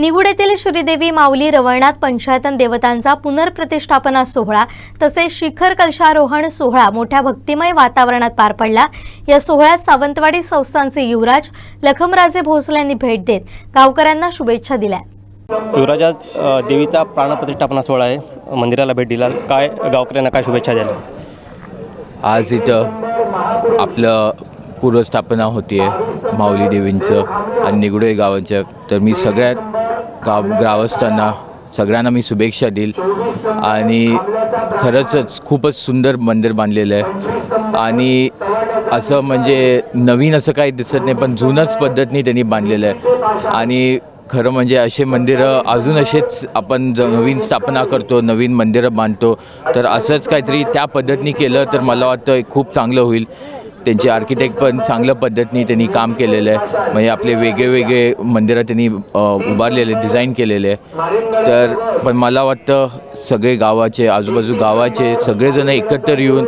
निगुड श्रीदेवी माऊली रवळनाथ पंचायतन देवतांचा पुनर्प्रतिष्ठापना सोहळा तसेच शिखर कलशारोहण सोहळा मोठ्या भक्तिमय वातावरणात पार पडला. या सोहळ्यात सावंतवाडी संस्थानचे युवराज लखमराजे भोसले यांनी भेट देत गावकऱ्यांना शुभेच्छा दिल्या. युवराज आज अ, देवीचा प्राणप्रतिष्ठापना सोहळा आहे. मंदिराला भेट दिला काय गावकऱ्यांना काय शुभेच्छा द्याल? आज इथं आपलं पूर्वस्थापना होती आहे माऊली देवींचं आणि निगुडे गावाचं. तर मी सगळ्यात गाव ग्रावस्थांना सगळ्यांना मी शुभेच्छा देईल. आणि खरंचच खूपच सुंदर मंदिर बांधलेलं आहे. आणि असं म्हणजे नवीन असं काही दिसत नाही पण जुनंच पद्धतीने त्यांनी बांधलेलं आहे. आणि खरं म्हणजे असे मंदिरं अजून असेच आपण ज नवीन स्थापना करतो नवीन मंदिरं बांधतो. तर असंच काहीतरी त्या पद्धतीने केलं तर मला वाटतं खूप चांगलं होईल. त्यांचे आर्किटेक्ट पण चांगल्या पद्धतीने त्यांनी काम केलेलं आहे. म्हणजे आपले वेगळे वेगळे मंदिरं त्यांनी उभारलेले डिझाईन केलेले आहे. तर पण मला वाटतं सगळे गावाचे आजूबाजू गावाचे सगळेजण एकत्र येऊन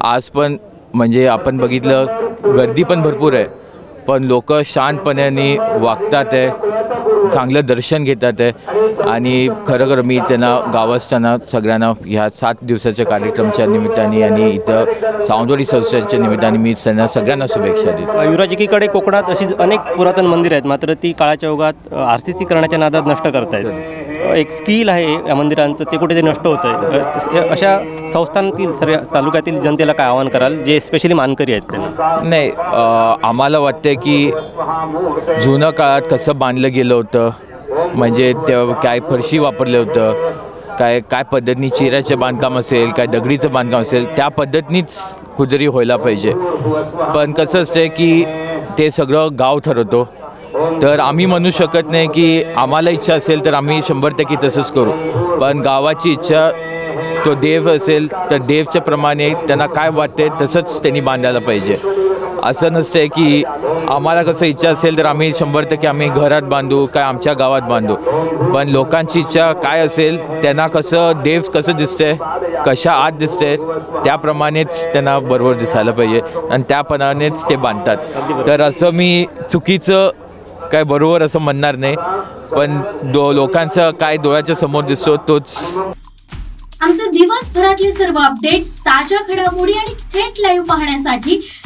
आज पण म्हणजे आपण बघितलं गर्दी पण भरपूर आहे. पण लोक शांतपणाने वागतात आहे चांगलं दर्शन घेतात आहे. आणि खरं खरं मी त्यांना गावस्थांना सगळ्यांना ह्या सात दिवसाच्या कार्यक्रमाच्या निमित्ताने आणि इथं सावंतवाडी संस्थांच्या निमित्ताने मी त्यांना सगळ्यांना शुभेच्छा देतो. एकीकडे कोकणात अशी अनेक पुरातन मंदिरं आहेत मात्र ती काळाच्या ओघात आर सी सी करण्याच्या नादात नष्ट करतायत. एक स्किल आहे या मंदिरांचं ते कुठेतरी नष्ट होतं आहे अशा संस्थांतील सर्व तालुक्यातील जनतेला काय आवाहन कराल जे स्पेशली मानकरी आहेत त्यांना? नाही आम्हाला वाटतं की जुनं काळात कसं बांधलं गेलं होतं? म्हणजे त्या काय फरशी वापरलं होतं? काय काय पद्धतीने चिऱ्याचं बांधकाम असेल काय दगडीचं बांधकाम असेल त्या पद्धतीनेच कुदरी व्हायला पाहिजे. पण कसं असतं की ते सगळं गाव ठरवतो. तर आम्ही म्हणू शकत नाही की आम्हाला इच्छा असेल तर आम्ही शंभर टक्के तसंच करू. पण गावाची इच्छा तो देव असेल तर देवच्या प्रमाणे त्यांना काय वाटते तसंच त्यांनी बांधायला पाहिजे. असं नसतंय की आम्हाला कसं इच्छा असेल तर आम्ही शंभर टक्के आम्ही घरात बांधू काय आमच्या गावात बांधू. पण लोकांची इच्छा काय असेल त्यांना कसं देव कसं दिसतंय कशा आत दिसतंय त्याप्रमाणेच त्यांना बरोबर दिसायला पाहिजे आणि त्याप्रमाणेच ते बांधतात. तर असं मी चुकीचं काय बरोबर असं म्हणणार नाही पण दो लोकांचं काय डोळ्याच्या समोर दिसतो तोच. आमचे दिवसभरातले सर्व अपडेट्स ताज्या घडामोडी आणि थेट लाईव्ह पाहण्यासाठी